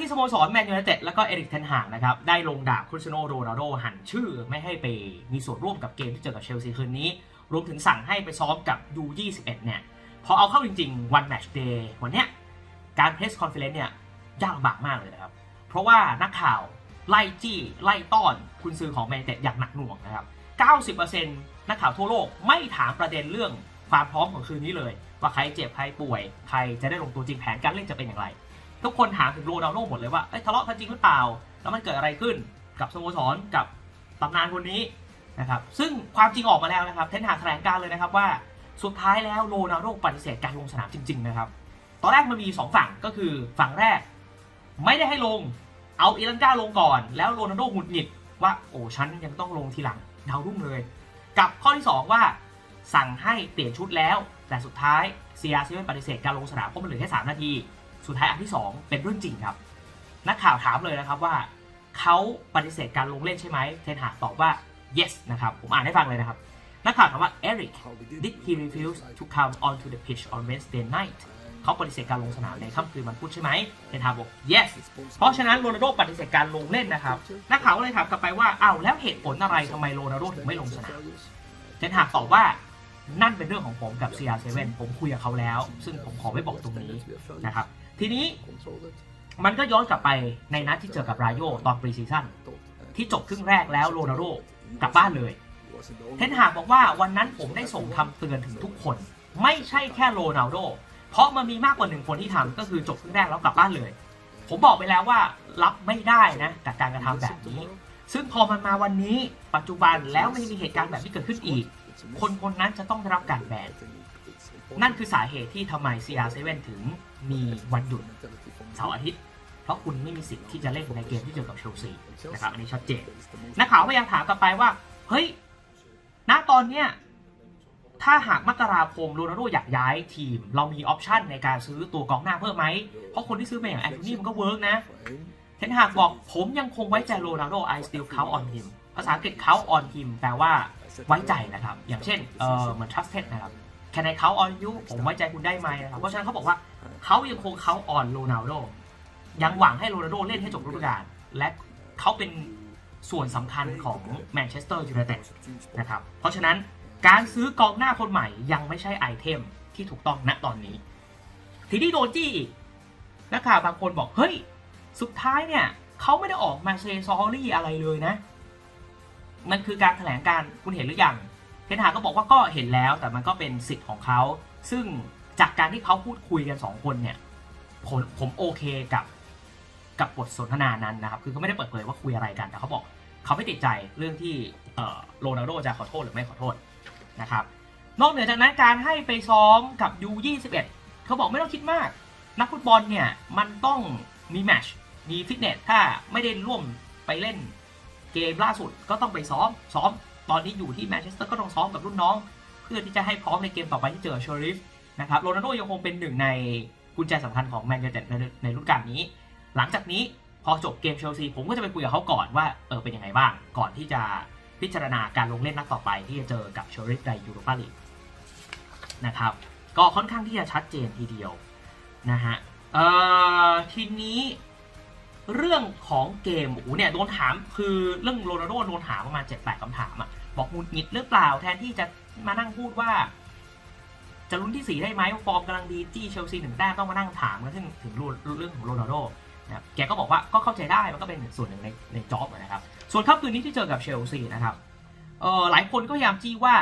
ที่สโมสรแมนยูไนเต็ดแล้วก็เอริกเทนหางนะครับ ได้ลงดาบคริสเตียโนโรนัลโดหันชื่อไม่ให้ไปมีส่วนร่วมกับเกมที่เจอกับเชลซีคืนนี้ รวมถึงสั่งให้ไปซ้อมกับ U21 เนี่ยพอเอาเข้าจริงๆวันแมตช์เดย์วันเนี้ยการเพรสคอนเฟลเลนซ์เนี่ยยากลำบากมากเลยนะครับ เพราะว่านักข่าวไล่จี้ไล่ต้อนคุณซื้อของแมนยูไนเต็ดอย่างหนักหน่วงนะครับ 90%นักข่าวทั่วโลกไม่ถามประเด็นเรื่องความพร้อมของคืนนี้เลย ว่าใครเจ็บใครป่วย ใครจะได้ลงตัวจริงแผนการเล่นจะเป็นอย่างไร ทุกคนถามถึงโรนัลโดหมดเลยว่าเอ้ยทะเลาะกันจริงหรือเปล่า แล้วมันเกิดอะไรขึ้นกับสโมสรกับตำนานคนนี้นะครับซึ่งความจริงออกมาแล้วนะครับเทนหาแถลงการเลยนะครับว่าสุดท้ายแล้วโรนัลโดปฏิเสธการลงสนามจริง ๆ นะครับ ตอนแรกมันมี 2 ฝั่งก็คือฝั่งแรก ไม่ได้ให้ลงเอาอีลันก้าลงก่อน แล้วโรนัลโดหงุดหงิดว่าโอ้ฉันยังต้องลงทีหลังดาวรุ่งเลย กับข้อที่ 2 ว่าสั่งให้เปลี่ยนชุดแล้ว แต่สุดท้ายเซียซีเว่นปฏิเสธการลงสนามเพราะมันเหลือแค่3นาที สุดท้ายอันที่ 2 เป็นเรื่องจริงครับ นักข่าวถามเลยนะครับว่าเขาปฏิเสธการลงเล่นใช่ไหมเทนหากตอบว่า yes นะครับผมอ่านให้ฟังเลยนะครับ นักข่าวถามว่า Eric did he refuse to come onto the pitch on Wednesday night เขาปฏิเสธการลงสนามในค่ำคืนวันพุธใช่ไหมเทนหากบอก yes เพราะฉะนั้นโรนัลโดปฏิเสธการลงเล่นนะครับ นักข่าวก็เลยถามกลับไปว่าอ้าวแล้วเหตุผลอะไรทำไมโรนัลโดถึงไม่ลงสนาม เทนหากตอบว่านั่นเป็นเรื่องของผมกับ CR7 ผมคุยกับเขาแล้ว ซึ่งผมขอไม่บอกตรงนี้นะครับ ทีนี้มันก็ย้อนกลับไปในนัดที่เจอกับรายโยตอนปรีซีซั่นที่จบครึ่งแรกแล้วโรนัลโดกลับบ้านเลยเทนหากบอกว่าวันนั้นผมได้ส่งคำเตือนถึงทุกคน ไม่ใช่แค่โรนัลโด เพราะมันมีมากกว่าหนึ่งคนที่ทำก็คือจบครึ่งแรกแล้วกลับบ้านเลย ผมบอกไปแล้วว่ารับไม่ได้นะกับการกระทำแบบนี้ ซึ่งพอมันมาวันนี้ ปัจจุบันแล้วไม่มีเหตุการณ์แบบนี้เกิดขึ้นอีก คนคนนั้นจะต้องได้รับการแบนนั่นคือสาเหตุที่ทำไม CR7 ถึง มีวันหยุดเสาร์อาทิตย์เพราะคุณไม่มีสิทธิ์ที่จะเล่นในเกมที่เจอกับเชลซีนะครับอันนี้ชัดเจนนักข่าวพยายามถามกลับไปว่า เฮ้ยณตอนเนี้ยถ้าหากมกราคมโรนัลโดอยากย้ายทีม เรามีออปชันในการซื้อตัวกองหน้าเพิ่มไหม เพราะคนที่ซื้อมาอย่างแอนโทนีมันก็เวิร์กนะ เทนหากบอกผมยังคงไว้ใจโรนัลโด I still count on him ภาษาอังกฤษ count on him แปลว่าไว้ใจนะครับ อย่างเช่นเออเหมือน trusted นะครับ Can I count on you ผมไว้ใจคุณได้ไหมนะครับเพราะฉะนั้นเขาบอกว่า เขายังคง count on โรนัลโดยังหวังให้โรนัลโดเล่นให้จบฤดูกาลและเขาเป็นส่วนสำคัญของแมนเชสเตอร์ยูไนเต็ดนะครับ เพราะฉะนั้นการซื้อกองหน้าคนใหม่ยังไม่ใช่ไอเทมที่ถูกต้องณตอนนี้ ทีนี้โดนจี้อีกนักข่าวบางคนบอก เฮ้ย สุดท้ายเนี่ยเขาไม่ได้ออกมาเซซอรี่อะไรเลยนะ มันคือการแถลงการคุณเห็นหรือยังเทนหาก็บอกว่าก็เห็นแล้วแต่มันก็เป็นสิทธิ์ของเขา ซึ่ง จากการที่เขาพูดคุยกันสองคนเนี่ยผมผมโอเคกับกับบทสนทนานั้นนะครับ คือเขาไม่ได้เปิดเผยว่าคุยอะไรกัน แต่เขาบอกเขาไม่ติดใจเรื่องที่เอ่อโรนัลโดจะขอโทษหรือไม่ขอโทษนะครับ นอกเหนือจากนั้นการให้ไปซ้อมกับ U21 เขาบอกไม่ต้องคิดมาก นักฟุตบอลเนี่ยมันต้องมีแมชมีฟิตเนสถ้าไม่ได้ร่วมไปเล่นเกมล่าสุดก็ต้องไปซ้อมซ้อมตอนนี้อยู่ที่แมนเชสเตอร์ก็ต้องซ้อมกับรุ่นน้อง เพื่อที่จะให้พร้อมในเกมต่อไปที่เจอเชอริฟ นะครับโรนัลโดยังคงเป็นหนึ่งในกุญแจสำคัญของแมนยูไนเต็ดในในรุ่นการนี้ หลังจากนี้พอจบเกมเชลซีผมก็จะไปคุยกับเขาก่อนว่าเออเป็นยังไงบ้าง ก่อนที่จะพิจารณาการลงเล่นนัดต่อไปที่จะเจอกับเชอริฟในยูโรปาลีกนะครับก็ค่อนข้างที่จะชัดเจนทีเดียวนะฮะเอ่อทีนี้เรื่องของเกมโอ้เนี่ยโดนถามคือเรื่องโรนัลโดโดนถามประมาณเจ็ดแปดคำถามอะบอกหงุดหงิดหรือเปล่าแทนที่จะมานั่งพูดว่า จะลุ้นที่สี่ได้ไหมฟอร์มกำลังดีจี้เชลซีหนึ่งแต้มต้องมานั่งถามกันถึงถึงเรื่องของโรนัลโดนะครับแกก็บอกว่าก็เข้าใจได้มันก็เป็นส่วนหนึ่งในในจ็อบนะครับส่วนค่ำคืนนี้ที่เจอกับเชลซีนะครับเออหลายคนก็พยายามจี้ว่า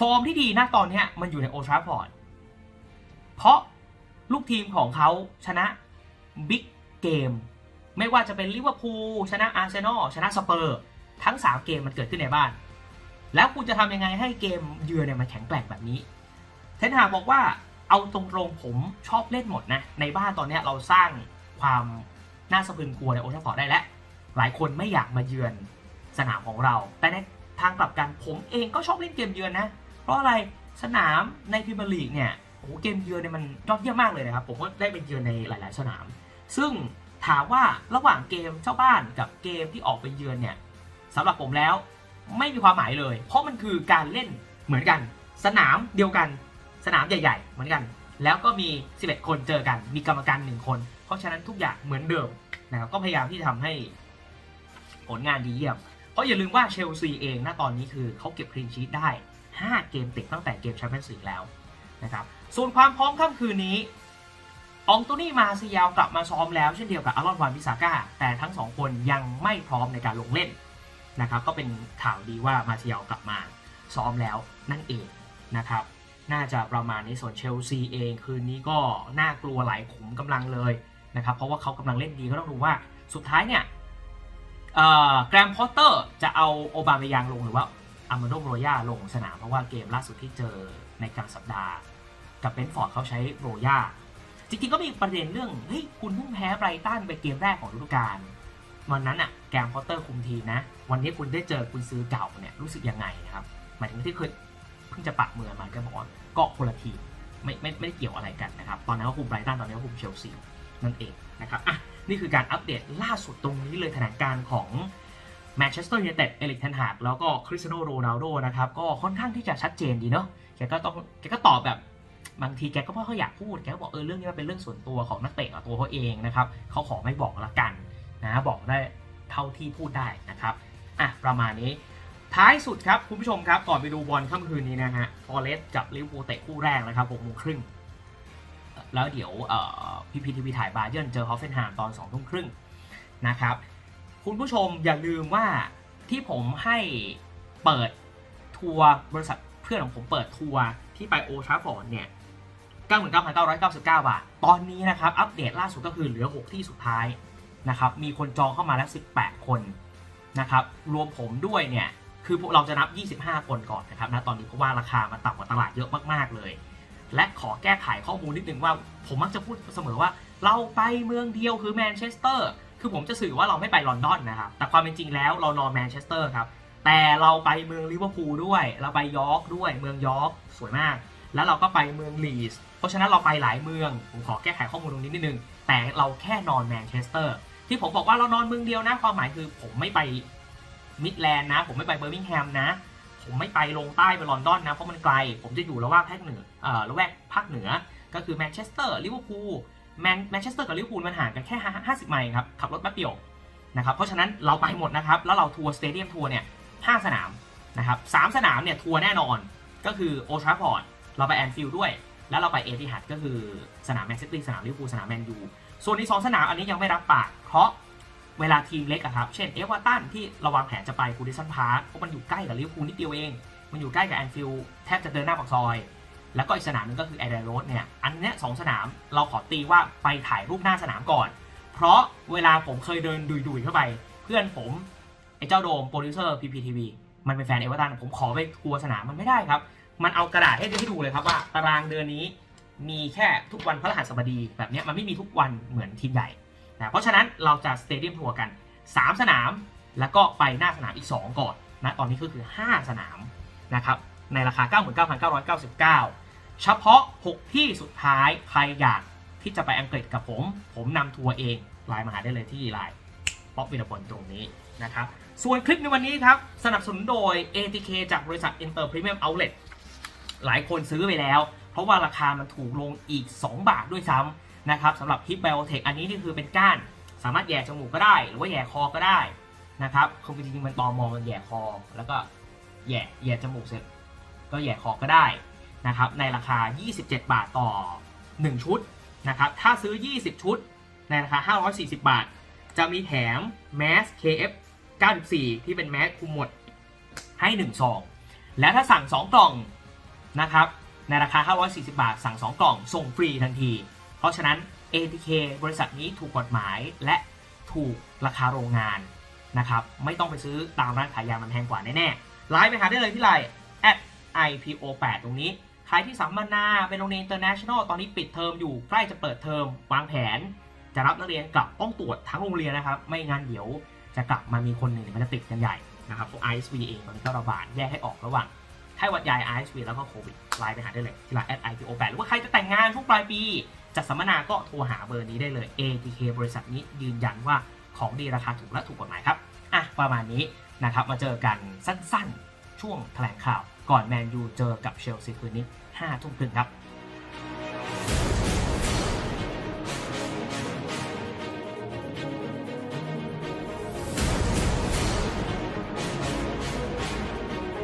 ฟอร์มที่ดีนะตอนนี้มันอยู่ในโอทราฟอร์ดเพราะลูกทีมของเขาชนะบิ๊กเกม ไม่ว่าจะเป็นลิเวอร์พูลชนะอาร์เซนอลชนะสเปอร์ทั้ง 3 เกมมันเกิดขึ้นในบ้าน แล้วคุณจะทำยังไงให้เกมเยือนเนี่ยมันแข็งแกร่งแบบนี้ เทนหากบอกว่าเอาตรงๆผมชอบเล่นหมดนะ ในบ้านตอนนี้เราสร้างความน่าสะพรึงกลัวในโอทราฟอร์ดได้แล้ว หลายคนไม่อยากมาเยือนสนามของเรา แต่ในทางกลับกันผมเองก็ชอบเล่นเกมเยือนนะ เพราะอะไรสนามในพรีเมียร์ลีกเนี่ยโอ้เกมเยือนเนี่ยมันยอดเยี่ยมมากเลยนะครับ ผมก็ได้ไปเยือนในหลาย ๆ สนาม ซึ่งถามว่าระหว่างเกมเจ้าบ้านกับเกมที่ออกไปเยือนเนี่ยสำหรับผมแล้วไม่มีความหมายเลย เพราะมันคือการเล่นเหมือนกัน สนามเดียวกัน สนามใหญ่ๆ เหมือนกัน แล้วก็มี 11 คนเจอกัน มีกรรมการ1คน เพราะฉะนั้นทุกอย่างเหมือนเดิมนะครับก็พยายามที่จะทำให้ผลงานดีเยี่ยม เพราะอย่าลืมว่าเชลซีเองณตอนนี้คือเขาเก็บคลีนชีตได้ 5 เกมติดตั้งแต่เกมแชมเปี้ยนส์ลีกแล้วนะครับส่วนความพร้อมค่ำคืนนี้อองโตนี่มาซิยาวกลับมาซ้อมแล้วเช่นเดียวกับอารอนวานบิซาก้าแต่ทั้งสองคนยังไม่พร้อมในการลงเล่นนะครับก็เป็นข่าวดีว่ามาซิยาวกลับมาซ้อมแล้วนั่นเองนะครับ น่าจะประมาณนี้ส่วนเชลซีเองคืนนี้ก็น่ากลัวหลายขุมกำลังเลยนะครับเพราะว่าเขากำลังเล่นดีก็ต้องดูว่าสุดท้ายเนี่ยแกรมพอตเตอร์จะเอาโอบาเมยังลงหรือว่าอามาโดโรย่าลงสนามเพราะว่าเกมล่าสุดที่เจอในกลางสัปดาห์ กับเบนฟอร์ดเขาใช้โรย่าจริงๆก็มีประเด็นเรื่องเฮ้ยคุณเพิ่งแพ้ไบรตันไปเกมแรกของฤดูกาลวันนั้นอะแกรมพอตเตอร์คุมทีมนะ วันนี้คุณได้เจอคุณซื้อเก่าเนี่ยรู้สึกยังไงนะครับหมายถึงที่เคย พิ่งจะปะมือมาก็บอกว่ากาะคนละทีมไม่ไม่ไม่ได้เกี่ยวอะไรกันนะครับ ตอนนั้นก็คุมไบรตันตอนนี้ก็คุมเชลซีนั่นเองนะครับอะนี่คือการอัปเดตล่าสุดตรงนี้เลยแถลงการของแมนเชสเตอร์ยูไนเต็ดเอริกเทนฮากแล้วก็คริสเตียโนโรนัลโดนะครับก็ค่อนข้างที่จะชัดเจนดีเนาะแกก็ต้องแกก็ตอบแบบบางทีแกก็ไม่ค่อยอยากพูดแกก็บอกเออเรื่องนี้มันเป็นเรื่องส่วนตัวของนักเตะกับตัวเขาเองนะครับเขาขอไม่บอกละกันนะบอกได้เท่าที่พูดได้นะครับอะประมาณนี้ ท้ายสุดครับคุณผู้ชมครับก่อนไปดูบอลค่ำคืนนี้นะฮะฟอเรสกับลิเวอร์พูลเตะคู่แรกนะครับ6โมงครึ่งแล้วเดี๋ยวพีพีทีวีถ่ายบาเยิร์นเจอฮอฟเฟนไฮม์ตอน2ทุ่มครึ่งนะครับ คุณผู้ชมอย่าลืมว่าที่ผมให้เปิดทัวร์บริษัทเพื่อนของผมเปิดทัวร์ที่ไปโอทราฟอร์ดเนี่ย 99,999 บาท ตอนนี้นะครับ อัปเดตล่าสุดก็คือเหลือ 6 ที่สุดท้ายนะครับ มีคนจองเข้ามาแล้ว 18 คนนะครับ รวมผมด้วยเนี่ย คือเราจะนับ 25 คนก่อนนะครับนะตอนนี้เพราะว่าราคามันต่ำกว่าตลาดเยอะมากๆเลย และขอแก้ไขข้อมูลนิดนึงว่า ผมมักจะพูดเสมอว่า เราไปเมืองเดียวคือแมนเชสเตอร์ คือผมจะสื่อว่าเราไม่ไปลอนดอนนะครับ แต่ความเป็นจริงแล้วเรานอนแมนเชสเตอร์ครับ แต่เราไปเมืองลิเวอร์พูลด้วย เราไปยอร์กด้วย เมืองยอร์กสวยมาก แล้วเราก็ไปเมืองลีส เพราะฉะนั้นเราไปหลายเมือง ผมขอแก้ไขข้อมูลตรงนี้นิดนึง แต่เราแค่นอนแมนเชสเตอร์ ที่ผมบอกว่าเรานอนเมืองเดียวนะ ความหมายคือผมไม่ไป มิดแลนด์นะ ผมไม่ไปเบอร์มิงแฮมนะ ผมไม่ไปลงใต้ไปลอนดอนนะ เพราะมันไกล ผมจะอยู่ระหว่างภาคเหนือเอ่อระแวกภาคเหนือ ก็คือแมนเชสเตอร์ลิเวอร์พูลแมนแมนเชสเตอร์กับลิเวอร์พูลมันห่างกันแค่ 50 ไมล์ครับ ขับรถแป๊บเดียวนะครับ เพราะฉะนั้นเราไปหมดนะครับ แล้วเราทัวร์สเตเดียมทัวร์เนี่ย5สนามนะครับสามสนามเนี่ยทัวร์แน่นอน ก็คือโอทราฟอร์ด เราไปแอนฟิลด์ด้วย แล้วเราไปเอติฮัดก็คือสนามแมนซิตี้สนามลิเวอร์พูลสนามแมนยู ส่วนในสองสนามอันนี้ยังไม่รับปาก เพราะ เวลาทีมเล็กอะครับ เช่นเอเวอร์ตันที่ราวางแผนจะไปกูดิสันพาร์คเพราะมันอยู่ใกล้กับลิเวอร์พูลนิดเดียวเอง มันอยู่ใกล้กับแอนฟิลด์แทบจะเดินหน้าปากซอย แล้วก็อีกสนามหนึงก็คือแอร์เดโรสเนี่ย อันเนี้ยสองสนามเราขอตีว่าไปถ่ายรูปหน้าสนามก่อน เพราะเวลาผมเคยเดินดุยๆเข้าไป เพื่อนผมไอ้เจ้าโดมโปรดิวเซอร์พีพีทีวีมันเป็นแฟนเอเวอร์ตันผมขอไปทัวร์สนามมันไม่ได้ครับ มันเอากระดาษให้ให้ดูเลยครับว่าตารางเดือนนี้มีแค่ทุกวันพฤหัสบดีแบบนี้มันไม่มีทุกวันเหมือนทีมใหญ่ นะเพราะฉะนั้นเราจะสเตเดียมทัวร์กัน 3 สนาม แล้วก็ไปหน้าสนามอีก 2 ก่อนนะตอนนี้ก็คือ 5 สนามนะครับในราคา 99,999 เฉพาะ 6 ที่สุดท้ายใครอยากที่จะไปอังกฤษกับผม ผมนำทัวร์เองไลน์มาหาได้เลยที่ไลน์ป๊อปวินบอลตรงนี้นะครับส่วนคลิปในวันนี้ครับ สนับสนุนโดย ATK จากบริษัท Inter Premium Outlet หลายคนซื้อไปแล้ว เพราะว่าราคามันถูกลงอีก 2 บาทด้วยซ้ำ นะครับสำหรับ Hip Biotech อันนี้นี่คือเป็นก้านสามารถแย่จมูกก็ได้ หรือว่าแย่คอก็ได้นะครับคือจริงๆมันตอมองมันแย่คอ แล้วก็แย่แย่จมูกเสร็จ ก็แย่คอก็ได้นะครับในราคา 27 บาทต่อ 1 ชุดนะครับถ้าซื้อ 20 ชุดในราคา 540 บาท จะมีแถม Mask KF 94 ที่เป็นแมสคุมหมดให้1ซองและถ้าสั่ง 2 กล่องนะครับในราคา 540 บาท สั่ง 2 กล่อง ส่งฟรีทันที ราะฉะนั้น ATK บริษัทนี้ถูกกฎหมายและถูกราคาโรงงานนะครับ ไม่ต้องไปซื้อตามร้านขายยามันแพงกว่าแน่ๆไลน์ไปหาได้เลยที่ไลน์ IPO8 ตรงนี้ ใครที่สัมมนาเป็นโรงเรียน international ตอนนี้ปิดเทอมอยู่ใกล้จะเปิดเทอมวางแผน จะรับนักเรียนกลับต้องตรวจทั้งโรงเรียนนะครับ ไม่งั้นเดี๋ยวจะกลับมามีคนหนึ่งมันจะติดกันใหญ่นะครับพวก ISV เองตอนนี้ก็ระบาดแยกให้ออกระหว่าง ไข้หวัดใหญ่ ISV แล้วก็โควิดไลน์ไปหาได้เลยที่ไลน์ IPO8 หรือว่าใครจะแต่งงานช่วงปลายปี จัดสัมมนาก็โทรหาเบอร์นี้ได้เลย ATK บริษัทนี้ยืนยันว่าของดีราคาถูกและถูกกฎหมายครับอะประมาณนี้นะครับมาเจอกันสั้นๆ ช่วงแถลงข่าวก่อนแมนยูเจอกับเชลซีคืนนี้5ทุ่มครึ่งครับ